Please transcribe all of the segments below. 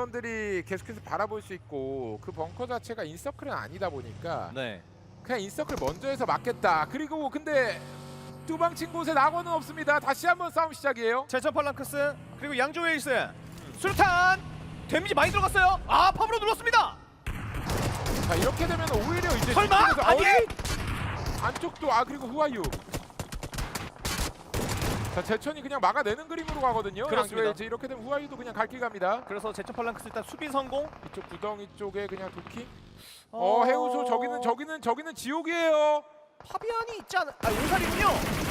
인원들이 계속해서 바라볼 수 있고 그 벙커 자체가 인서클은 아니다 보니까 네. 그냥 인서클 먼저 해서 맞겠다. 그리고 근데 뚜방친 곳에 낙원은 없습니다. 다시 한번 싸움 시작이에요. 제천 팔랑크스 그리고 양조 웨일스 수류탄 데미지 많이 들어갔어요. 아 팝으로 눌렀습니다. 자 이렇게 되면 오히려 이제 설마? 뒤쪽에서 아니! 어이! 안쪽도 아 그리고 후아유. 자 제천이 그냥 막아내는 그림으로 가거든요. 그렇습니다. 이제 이렇게 되면 후아유도 그냥 갈 길 갑니다. 그래서 제천 팔랑크스 일단 수비 성공. 이쪽 구덩이 쪽에 그냥 도킹. 어 해우소 저기는 저기는 저기는 지옥이에요. 파비안이 있지 않아? 아 용살이군요.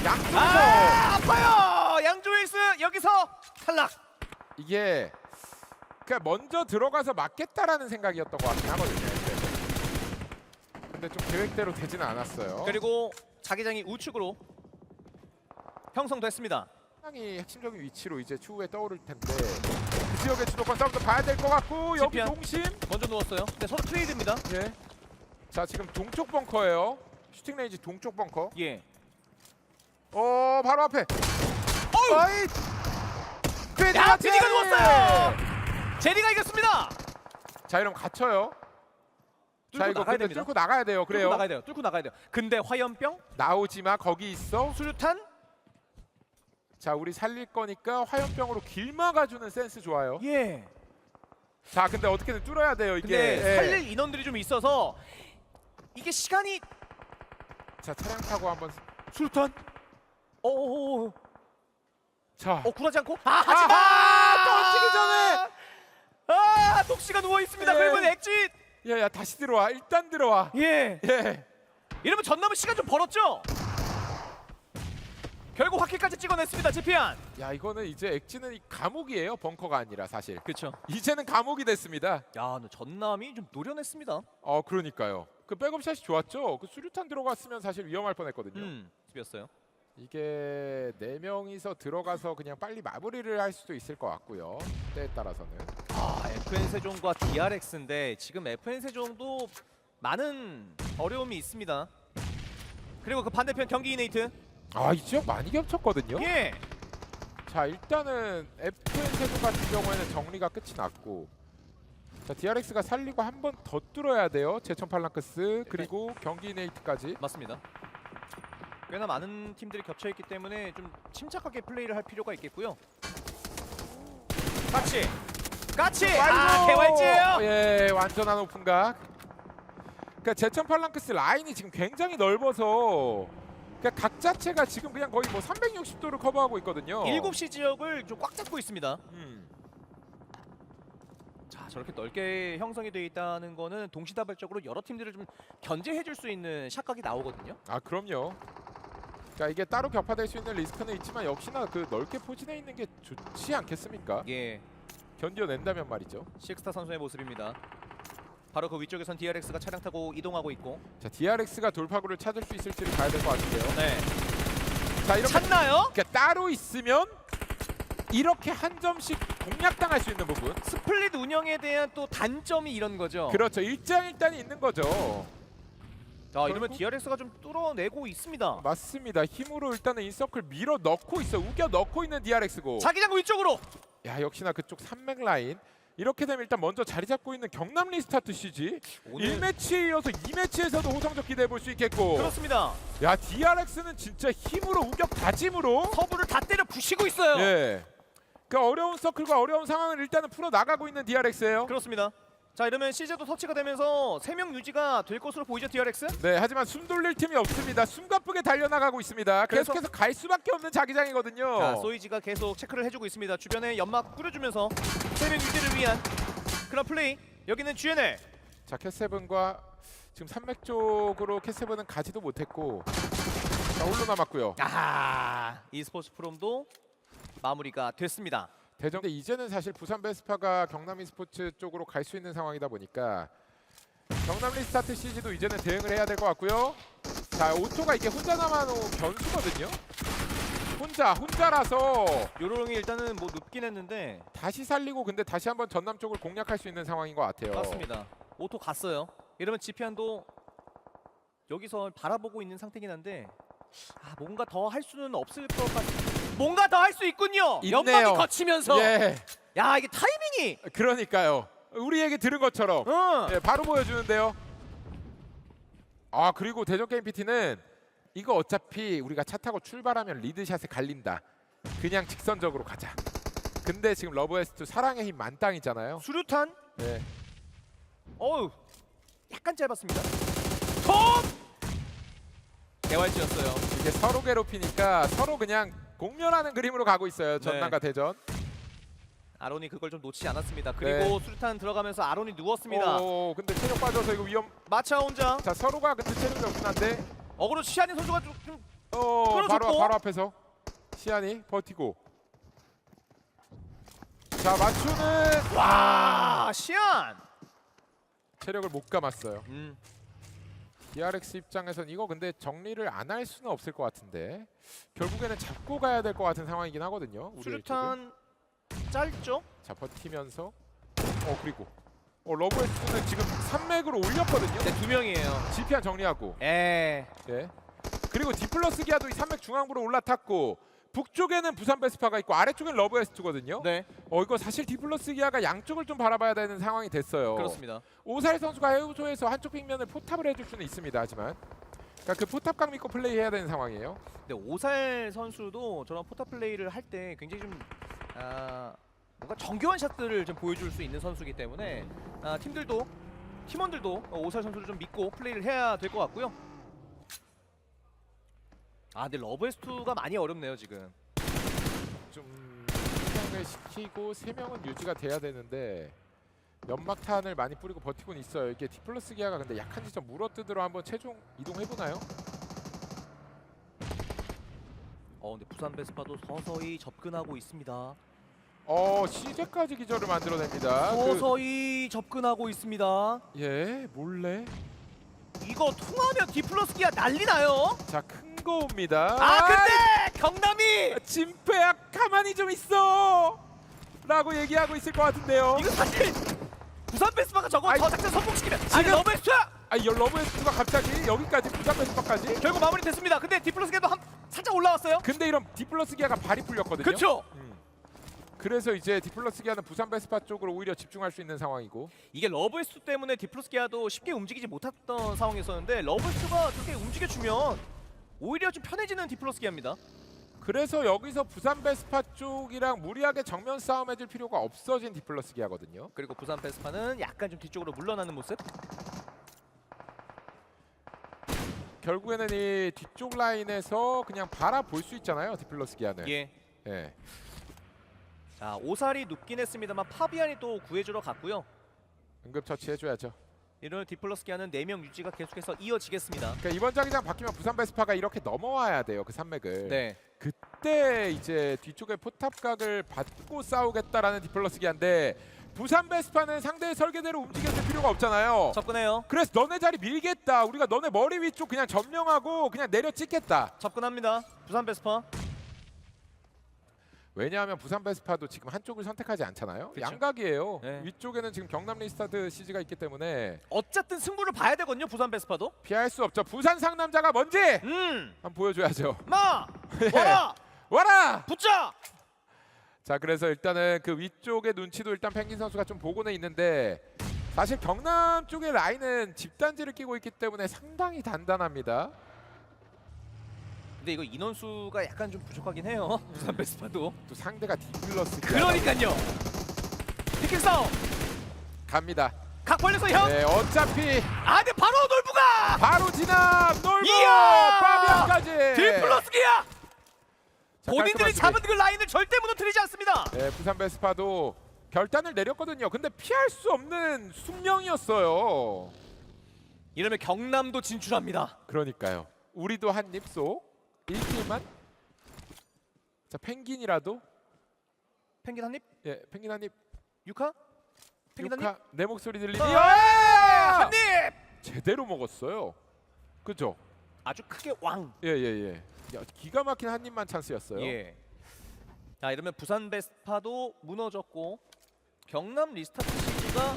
양쪽에서 아 아파요. 양조 웨일스 여기서 탈락. 이게 그냥 먼저 들어가서 맞겠다라는 생각이었던 것 같긴 하거든요. 근데 좀 계획대로 되지는 않았어요. 그리고 자기장이 우측으로 형성됐습니다. 상당히 핵심적인 위치로 이제 추후에 떠오를 텐데 그 지역의 주도권 싸움도 봐야 될 것 같고 여기. 동심. 먼저 누웠어요. 근데 서로 트레이드입니다. 예. 자 지금 동쪽 벙커예요. 슈팅 레인지 동쪽 벙커. 예. 어 바로 앞에. 어우! 어이. 야, 피디가 누웠어요. 제리가 이겼습니다. 자 이러면 갇혀요. 자 뚫고 이거 나가야 근데 됩니다. 뚫고 나가야 돼요. 뚫고 그래요. 나가야 돼요. 뚫고 나가야 돼요. 근데 화염병, 나오지 마 거기 있어. 수류탄, 자 우리 살릴 거니까 화염병으로 길 막아주는 센스 좋아요. 예. 자 근데 어떻게든 뚫어야 돼요 이게. 근데 예. 살릴 인원들이 좀 있어서 이게 시간이 자 차량 타고 한번. 수류탄. 어어어. 자. 어 굴하지 않고. 아 하지마. 던지기 전에. 아 독시가 누워 있습니다. 예. 그러면 엑짓. 야야 다시 들어와. 일단 들어와. 예. 예. 이러면 전남은 시간 좀 벌었죠. 결국 확킬까지 찍어냈습니다. 제피안. 야 이거는 이제 엑지는 이 감옥이에요 벙커가 아니라 사실 그렇죠. 이제는 감옥이 됐습니다 야, 근데 전남이 좀 노련했습니다. 어 그러니까요 그 백업샷이 좋았죠 그 수류탄 들어갔으면 사실 위험할 뻔했거든요 음, 집이었어요. 이게 네 명이서 들어가서 그냥 빨리 마무리를 할 수도 있을 것 같고요 때에 따라서는 아, FN 세종과 DRX인데 지금 FN 세종도 많은 어려움이 있습니다. 그리고 그 반대편 경기 이네이트. 아 이 지역 많이 겹쳤거든요 예. 자 일단은 FN 세종 같은 경우에는 정리가 끝이 났고 자 DRX가 살리고 한 번 더 뚫어야 돼요 제천 팔랑크스 그리고 경기 네이트까지 맞습니다. 꽤나 많은 팀들이 겹쳐 있기 때문에 좀 침착하게 플레이를 할 필요가 있겠고요. 까치. 까치. 아, 개활지예요. 예, 완전한 오픈각. 그러니까 제천 팔랑크스 라인이 지금 굉장히 넓어서 그러니까 각 자체가 지금 그냥 거의 뭐 360도를 커버하고 있거든요. 7시 지역을 좀 꽉 잡고 있습니다. 음. 자, 저렇게 넓게 형성이 되어 있다는 거는 동시다발적으로 여러 팀들을 좀 견제해 줄 수 있는 샷각이 나오거든요. 아 그럼요. 그러니까 이게 따로 격파될 수 있는 리스크는 있지만 역시나 그 넓게 포진해 있는 게 좋지 않겠습니까? 예. 견뎌낸다면 말이죠. 식스타 선수의 모습입니다. 바로 그 위쪽에선 DRX가 차량 타고 이동하고 있고. 자 DRX가 돌파구를 찾을 수 있을지를 봐야 될 것 같은데요. 네. 자 이렇게 찾나요? 그러니까 따로 있으면 이렇게 한 점씩 공략당할 수 있는 부분. 스플릿 운영에 대한 또 단점이 이런 거죠. 그렇죠. 일장일단이 있는 거죠. 자, 이러면 DRX가 좀 뚫어내고 있습니다. 맞습니다. 힘으로 일단은 인서클 밀어 넣고 있어. 우겨 넣고 있는 DRX고. 자기장 위쪽으로. 야 역시나 그쪽 산맥 라인. 이렇게 되면 일단 먼저 자리 잡고 있는 경남 리스타트 CG 오늘 1매치에 이어서 2매치에서도 호성적 기대해 볼 수 있겠고 그렇습니다. 야 DRX는 진짜 힘으로 우겨 다짐으로 서부를 다 때려 부시고 있어요. 예. 그 어려운 서클과 어려운 상황을 일단은 풀어 나가고 있는 DRX예요. 그렇습니다. 자, 이러면 CJ도 터치가 되면서 세명 유지가 될 것으로 보이죠, DRX? 네, 하지만 숨 돌릴 틈이 없습니다. 숨가쁘게 달려나가고 있습니다. 그래서- 계속해서 갈 수밖에 없는 자기장이거든요. 자, 소이지가 계속 체크를 해주고 있습니다. 주변에 연막 뿌려주면서 세명 유지를 위한 그런 플레이. 여기는 GNL. 자 캐세븐과 지금 산맥 쪽으로 캐세븐은 가지도 못했고 자 홀로 남았고요. 아, e스포츠 프롬도 마무리가 됐습니다. 대전 근데 이제는 사실 부산 베스파가 경남 e스포츠 쪽으로 갈 수 있는 상황이다 보니까 경남 리스타트 CG도 이제는 대응을 해야 될 것 같고요. 자 오토가 이게 혼자 남아놓은 변수거든요. 혼자 혼자라서 요롱이 일단은 뭐 눕긴 했는데 다시 살리고 근데 다시 한번 전남 쪽을 공략할 수 있는 상황인 것 같아요. 맞습니다. 오토 갔어요. 이러면 지피안도 여기서 바라보고 있는 상태긴 한데 아, 뭔가 더 할 수는 없을 것 같. 뭔가 더 할 수 있군요. 있네요. 연막이 거치면서 예. 야 이게 타이밍이. 그러니까요. 우리 얘기 들은 것처럼 응. 예, 바로 보여주는데요. 아 그리고 대전 게임 PT는 이거 어차피 우리가 차 타고 출발하면 리드샷에 갈린다. 그냥 직선적으로 가자. 근데 지금 러브에스트 사랑의 힘 만땅이잖아요. 수류탄. 네. 어우 약간 짧았습니다. 톱. 개활지였어요. 이게 서로 괴롭히니까 서로 그냥 공멸하는 그림으로 가고 있어요. 네. 전남과 대전. 아론이 그걸 좀 놓치지 않았습니다. 그리고 수류탄 들어가면서 아론이 누웠습니다. 네. 오, 근데 체력 빠져서 이거 위험. 마차 혼자 자 서로가 근데 체력이 없긴 한데. 어그로 시아닌 선수가 좀, 좀 어. 바로 바로 앞에서 시안이 버티고. 자 맞추는 와, 시안. 체력을 못 감았어요. 음. DRX 입장에선 이거 근데 정리를 안 할 수는 없을 것 같은데 결국에는 잡고 가야 될 것 같은 상황이긴 하거든요. 우리. 수류탄 짧죠? 자 버티면서 어 그리고 어 러브에스는 지금 3맥으로 올렸거든요. 네, 두 명이에요. GP한 정리하고 에. 예. 그리고 디플러스 기아도 이 3맥 중앙부로 올라탔고 북쪽에는 부산 베스파가 있고 아래쪽엔 러브 에스트거든요. 네, 어 이거 사실 디플러스 기아가 양쪽을 좀 바라봐야 되는 상황이 됐어요. 그렇습니다. 오살 선수가 해우소에서 한쪽 빅면을 포탑을 해줄 수는 있습니다. 하지만 그러니까 그 포탑 각 믿고 플레이해야 되는 상황이에요. 근데 오살 선수도 저런 포탑 플레이를 할 때 굉장히 좀 아, 뭔가 정교한 샷들을 좀 보여줄 수 있는 선수이기 때문에 아, 팀들도 팀원들도 어, 오살 선수를 좀 믿고 플레이를 해야 될 것 같고요. 아, 근데 러브에스투가 많이 어렵네요 지금. 좀 생각을 시키고 세 명은 유지가 돼야 되는데 연막탄을 많이 뿌리고 버티고는 있어요. 이게 디플러스 기아가 근데 약한 지점 물어뜯으러 한번 최종 이동해 보나요? 어, 근데 부산 베스파도 서서히 접근하고 있습니다. 어 시제까지 기절을 만들어냅니다. 그, 서서히 접근하고 있습니다. 예 몰래 이거 통하면 디플러스 기아 난리 나요. 자 옵니다. 아, 근데 경남이 아, 진페야 가만히 좀 있어. 라고 얘기하고 있을 것 같은데요. 이거 사실 부산 베스파가 저거 아이, 저 작전 성공시키면 아니 지금- 러브에스트 아, 이 러브에스가 갑자기 여기까지 부산 베스파까지. 결국 마무리 됐습니다. 근데 디플러스 기아도 한 살짝 올라왔어요. 근데 이런 디플러스 기아가 발이 풀렸거든요. 그렇죠. 음. 그래서 이제 디플러스 기아는 부산 베스파 쪽으로 오히려 집중할 수 있는 상황이고. 이게 러브에스트 때문에 디플러스 기아도 쉽게 움직이지 못했던 상황이었었는데 러브에스트가 그렇게 움직여주면 오히려 좀 편해지는 디플러스 기아입니다. 그래서 여기서 부산 베스파 쪽이랑 무리하게 정면 싸움 해줄 필요가 없어진 디플러스 기아거든요. 그리고 부산 베스파는 약간 좀 뒤쪽으로 물러나는 모습. 결국에는 이 뒤쪽 라인에서 그냥 바라볼 수 있잖아요. 디플러스 기아는. 예. 예. 자 오살이 눕긴 했습니다.만 파비안이 또 구해주러 갔고요. 응급 처치 해줘야죠. 이런 디플러스 기아는 4명 유지가 계속해서 이어지겠습니다. 그러니까 이번 자기장 바뀌면 부산 베스파가 이렇게 넘어와야 돼요. 그 산맥을. 네. 그때 이제 뒤쪽에 포탑각을 받고 싸우겠다라는 디플러스 기아인데 부산 베스파는 상대의 설계대로 움직여줄 필요가 없잖아요. 접근해요. 그래서 너네 자리 밀겠다. 우리가 너네 머리 위쪽 그냥 점령하고 그냥 내려 찍겠다. 접근합니다. 부산 베스파. 왜냐하면 부산 베스파도 지금 한쪽을 선택하지 않잖아요. 그쵸. 양각이에요. 네. 위쪽에는 지금 경남 리스타드 CG가 있기 때문에 어쨌든 승부를 봐야 되거든요. 부산 베스파도. 피할 수 없죠. 부산 상남자가 뭔지 음. 한번 보여줘야죠. 마. 예. 와라. 와라. 붙자. 자 그래서 일단은 그 위쪽의 눈치도 일단 펭귄 선수가 좀 보고는 있는데 사실 경남 쪽의 라인은 집단지를 끼고 있기 때문에 상당히 단단합니다. 근데 이거 인원수가 약간 좀 부족하긴 해요. 부산 베스파도. 또 상대가 디플러스 그러니까요. 피킹 싸움. 갑니다. 각 벌려서 형. 네 어차피 아, 근데 바로 놀부가. 바로 진압 놀고 이야! 파비안까지. 디플러스 기아. 자, 본인들이 깔끔한 잡은 수비. 그 라인을 절대 무너뜨리지 않습니다. 네 부산 베스파도 결단을 내렸거든요. 근데 피할 수 없는 숙명이었어요. 이러면 경남도 진출합니다. 그러니까요. 우리도 한 입소 1팀만. 자 펭귄이라도 펭귄 한 입. 예 펭귄 한 입. 유카. 펭귄 한 입. 육하, 내 목소리 들리니? 어, 야! 한 입. 제대로 먹었어요. 그죠? 아주 크게 왕. 예예예. 야, 기가 막힌 한 입만 찬스였어요. 예. 자 이러면 부산 베스파도 무너졌고 경남 리스타트 시즈가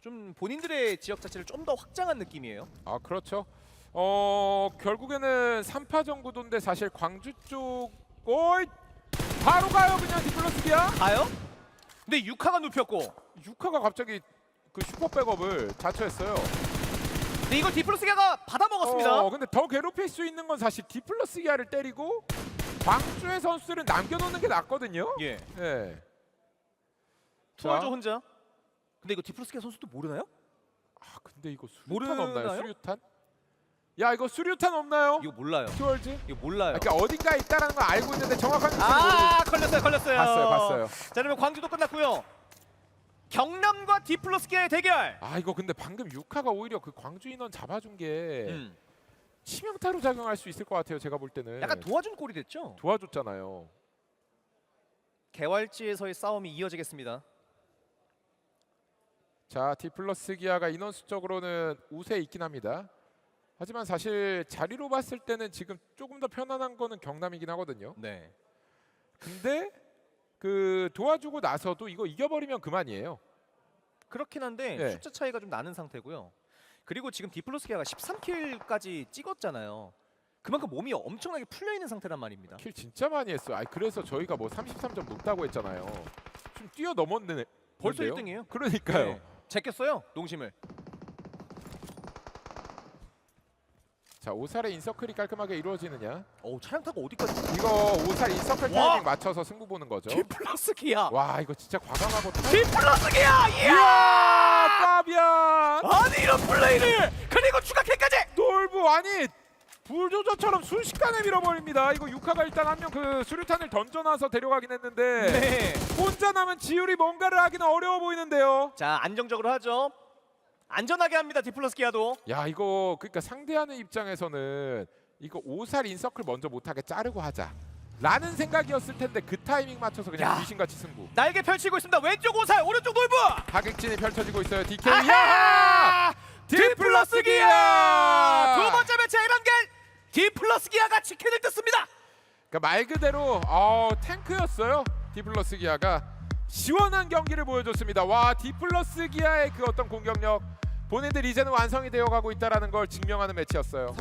좀 본인들의 지역 자체를 좀 더 확장한 느낌이에요. 아 그렇죠. 어 결국에는 3파전 구도인데 사실 광주 쪽 어이 바로 가요 그냥 디플러스기야. 가요? 근데 유카가 눕혔고 유카가 갑자기 그 슈퍼 백업을 자처했어요. 근데 이걸 디플러스기아가 받아먹었습니다. 어, 근데 더 괴롭힐 수 있는 건 사실 디플러스 기아를 때리고 광주의 선수들은 남겨놓는 게 낫거든요. 예. 예. 투어조 자. 혼자. 근데 이거 디플러스기아 선수도 모르나요? 아 근데 이거 수류탄 모르나요? 없나요? 수류탄? 야 이거 수류탄 없나요? 이거 몰라요. 튜얼즈? 이거 몰라요. 그러니까 어딘가에 있다라는 걸 알고 있는데 정확한 위치를 모르 아 걸렸어요 걸렸어요. 봤어요 봤어요. 자 그러면 광주도 끝났고요. 경남과 디플러스기아의 대결. 아 이거 근데 방금 유카가 오히려 그 광주 인원 잡아준 게 음. 치명타로 작용할 수 있을 것 같아요. 제가 볼 때는 약간 도와준 꼴이 됐죠. 도와줬잖아요. 개활지에서의 싸움이 이어지겠습니다. 자 디플러스 기아가 인원 수적으로는 우세에 있긴 합니다. 하지만 사실 자리로 봤을 때는 지금 조금 더 편안한 거는 경남이긴 하거든요. 네. 근데 그 도와주고 나서도 이거 이겨버리면 그만이에요. 그렇긴 한데 네. 숫자 차이가 좀 나는 상태고요. 그리고 지금 디플러스기아가 13킬까지 찍었잖아요. 그만큼 몸이 엄청나게 풀려 있는 상태란 말입니다. 킬 진짜 많이 했어. 아 그래서 저희가 뭐 33점 높다고 했잖아요. 좀 뛰어 넘었네. 벌써 는데요? 1등이에요. 그러니까요. 네. 제꼈어요 농심을. 자 오살의 인서클이 깔끔하게 이루어지느냐? 오 차량 타고 어디까지? 이거 오살 인서클 와! 타이밍 맞춰서 승부 보는 거죠. 디플러스기아. 와 이거 진짜 과감하고 타- 디플러스기아. 이야! 이야 까비야 아니 이런 플레이를 그리고 추가 킬까지. 놀부 아니 불조저처럼 순식간에 밀어버립니다. 이거 유카가 일단 한 명 그 수류탄을 던져놔서 데려가긴 했는데 네. 혼자 남은 지율이 뭔가를 하기는 어려워 보이는데요. 자 안정적으로 하죠. 안전하게 합니다 디플러스 기아도. 야 이거 그러니까 상대하는 입장에서는 이거 오살 인서클 먼저 못하게 자르고 하자. 라는 생각이었을 텐데 그 타이밍 맞춰서 그냥 야. 귀신같이 승부. 날개 펼치고 있습니다. 왼쪽 오살, 오른쪽 놀부. 하객진이 펼쳐지고 있어요. DK. 야! 아하! 디플러스 기아 두 번째 매치 에란겔 디플러스 기아가 치킨을 뜯습니다. 그러니까 말 그대로 어, 탱크였어요. 디플러스 기아가 시원한 경기를 보여줬습니다. 와 디플러스 기아의 그 어떤 공격력 본인들 이제는 완성이 되어가고 있다는 걸 증명하는 매치였어요.